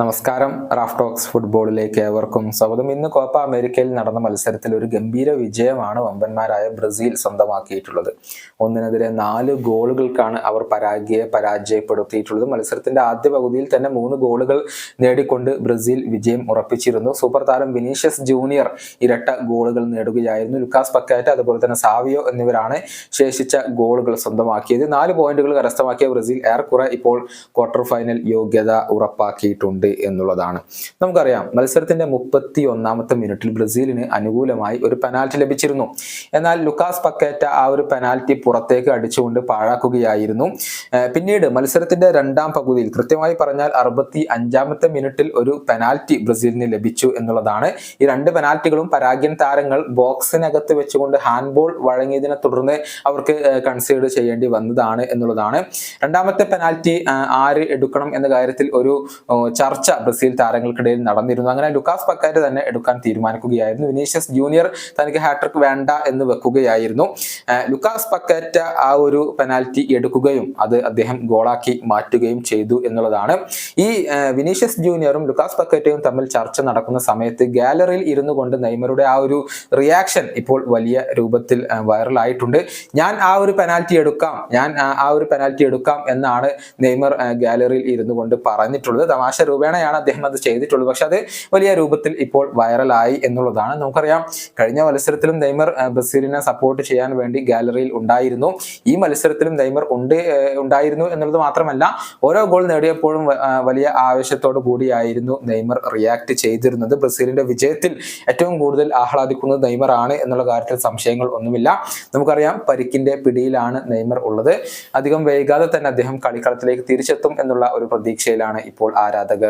നമസ്കാരം. Raf talks ഫുട്ബോളിലേക്ക് ഏവർക്കും സ്വാഗതം. ഇന്ന് കോപ്പ അമേരിക്കയിൽ നടന്ന മത്സരത്തിൽ ഒരു ഗംഭീര വിജയമാണ് വമ്പന്മാരായ ബ്രസീൽ സ്വന്തമാക്കിയിട്ടുള്ളത്. ഒന്നിനെതിരെ നാല് ഗോളുകൾക്കാണ് അവർ പരാജയ പരാജയപ്പെടുത്തിയിട്ടുള്ളത്. മത്സരത്തിന്റെ ആദ്യ പകുതിയിൽ തന്നെ മൂന്ന് ഗോളുകൾ നേടിക്കൊണ്ട് ബ്രസീൽ വിജയം ഉറപ്പിച്ചിരുന്നു. സൂപ്പർ താരം വിനീഷ്യസ് ജൂനിയർ ഇരട്ട ഗോളുകൾ നേടുകയായിരുന്നു. ലുക്കാസ് പക്കാറ്റ അതുപോലെ തന്നെ സാവിയോ എന്നിവരാണ് ശേഷിച്ച ഗോളുകൾ സ്വന്തമാക്കിയത്. നാല് പോയിന്റുകൾ കരസ്ഥമാക്കിയ ബ്രസീൽ ഏറെക്കുറെ ഇപ്പോൾ ക്വാർട്ടർ ഫൈനൽ യോഗ്യത ഉറപ്പാക്കിയിട്ടുണ്ട്. എന്നുള്ളതാണ്. നമുക്കറിയാം മത്സരത്തിന്റെ മുപ്പത്തി ഒന്നാമത്തെ മിനിറ്റിൽ ബ്രസീലിന് അനുകൂലമായി ഒരു പെനാൽറ്റി ലഭിച്ചിരുന്നു. എന്നാൽ ലുക്കാസ് പക്കേറ്റ ആ ഒരു പെനാൽറ്റി പുറത്തേക്ക് അടിച്ചുകൊണ്ട് പാഴാക്കുകയായിരുന്നു. പിന്നീട് മത്സരത്തിന്റെ രണ്ടാം പകുതിയിൽ കൃത്യമായി പറഞ്ഞാൽ അറുപത്തി അഞ്ചാമത്തെ മിനിറ്റിൽ ഒരു പെനാൽറ്റി ബ്രസീലിന് ലഭിച്ചു എന്നുള്ളതാണ്. ഈ രണ്ട് പെനാൽറ്റികളും പരാഗ്യൻ താരങ്ങൾ ബോക്സിനകത്ത് വെച്ചുകൊണ്ട് ഹാൻഡ്ബോൾ വഴങ്ങിയതിനെ തുടർന്ന് അവർക്ക് കൺസിഡർ ചെയ്യേണ്ടി വന്നതാണ് എന്നുള്ളതാണ്. രണ്ടാമത്തെ പെനാൽറ്റി ആര് എടുക്കണം എന്ന കാര്യത്തിൽ ഒരു ചർച്ച ബ്രസീൽ താരങ്ങൾക്കിടയിൽ നടന്നിരുന്നു. അങ്ങനെ ലുക്കാസ് പക്കാറ്റ് തന്നെ എടുക്കാൻ തീരുമാനിക്കുകയായിരുന്നു. വിനീഷ്യസ് ജൂനിയർ തനിക്ക് ഹാട്രിക് വേണ്ട എന്ന് വെക്കുകയായിരുന്നു. ലുക്കാസ് പക്കാറ്റ ആ ഒരു പെനാൽറ്റി എടുക്കുകയും അത് അദ്ദേഹം ഗോളാക്കി മാറ്റുകയും ചെയ്തു എന്നുള്ളതാണ്. ഈ വിനീഷ്യസ് ജൂനിയറും ലുക്കാസ് പക്കറ്റയും തമ്മിൽ ചർച്ച നടക്കുന്ന സമയത്ത് ഗാലറിയിൽ ഇരുന്നു കൊണ്ട് നെയ്മറുടെ ആ ഒരു റിയാക്ഷൻ ഇപ്പോൾ വലിയ രൂപത്തിൽ വൈറലായിട്ടുണ്ട് ഞാൻ ആ ഒരു പെനാൽറ്റി എടുക്കാം. ഞാൻ ആ ഒരു പെനാൽറ്റി എടുക്കാം എന്നാണ് നെയ്മർ ഗാലറിയിൽ ഇരുന്നു കൊണ്ട് പറഞ്ഞിട്ടുള്ളത്. തമാശ രൂപേണയാണ് അദ്ദേഹം അത് ചെയ്തിട്ടുള്ളത്. പക്ഷെ അത് വലിയ രൂപത്തിൽ ഇപ്പോൾ വൈറലായി എന്നുള്ളതാണ് നമുക്കറിയാം. കഴിഞ്ഞ മത്സരത്തിലും നെയ്മർ ബസീറിനെ സപ്പോർട്ട് ചെയ്യാൻ വേണ്ടി ഗാലറിയിൽ ഉണ്ടായിരുന്നു. ഈ മത്സരത്തിലും നെയ്മർ ഉണ്ട് ഉണ്ടായിരുന്നു എന്നുള്ളത് മാത്രമല്ല ഓരോ ഗോൾ നേടിയപ്പോഴും വലിയ ആവേശത്തോടു കൂടിയായിരുന്നു നെയ്മർ റിയാക്ട് ചെയ്തിരുന്നത്. ബ്രസീലിന്റെ വിജയത്തിൽ ഏറ്റവും കൂടുതൽ ആഹ്ലാദിക്കുന്നത് നെയ്മർ ആണ് എന്നുള്ള കാര്യത്തിൽ സംശയങ്ങൾ ഒന്നുമില്ല. നമുക്കറിയാം പരിക്കിന്റെ പിടിയിലാണ് നെയ്മർ ഉള്ളത്. അധികം വൈകാതെ തന്നെ അദ്ദേഹം കളിക്കളത്തിലേക്ക് തിരിച്ചെത്തും എന്നുള്ള ഒരു പ്രതീക്ഷയിലാണ് ഇപ്പോൾ ആരാധകർ